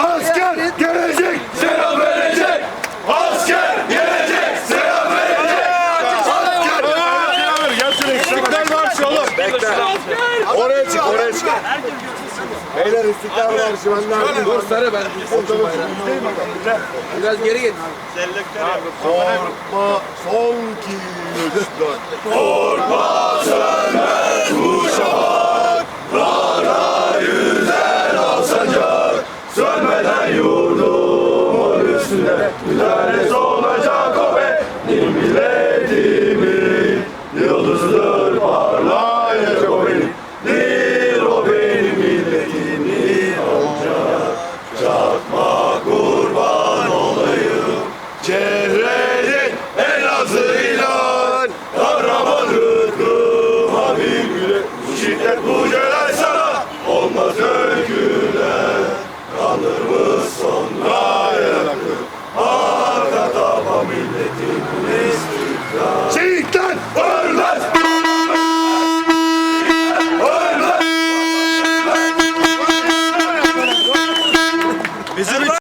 Asker gelecek, selam verecek. Asker gelecek, selam verecek. Asker İstiklal Marşı oğlum. Oraya çık, oraya çık. Beyler İstiklal Marşı benden. Dur sarı ben. Biraz geri git. Korkma son ki üç dört. Korkma Güleriniz olacak o be. Din milletimin Yıldızdır parlayacak o benim. Dil o benim milletimin olacak. Çakma kurban olayım. Çehrenin Elazığ'ıyla Kahraman rıkkım Habib güle Bu şiddet bu celal sana. Olmaz öykü. o milleti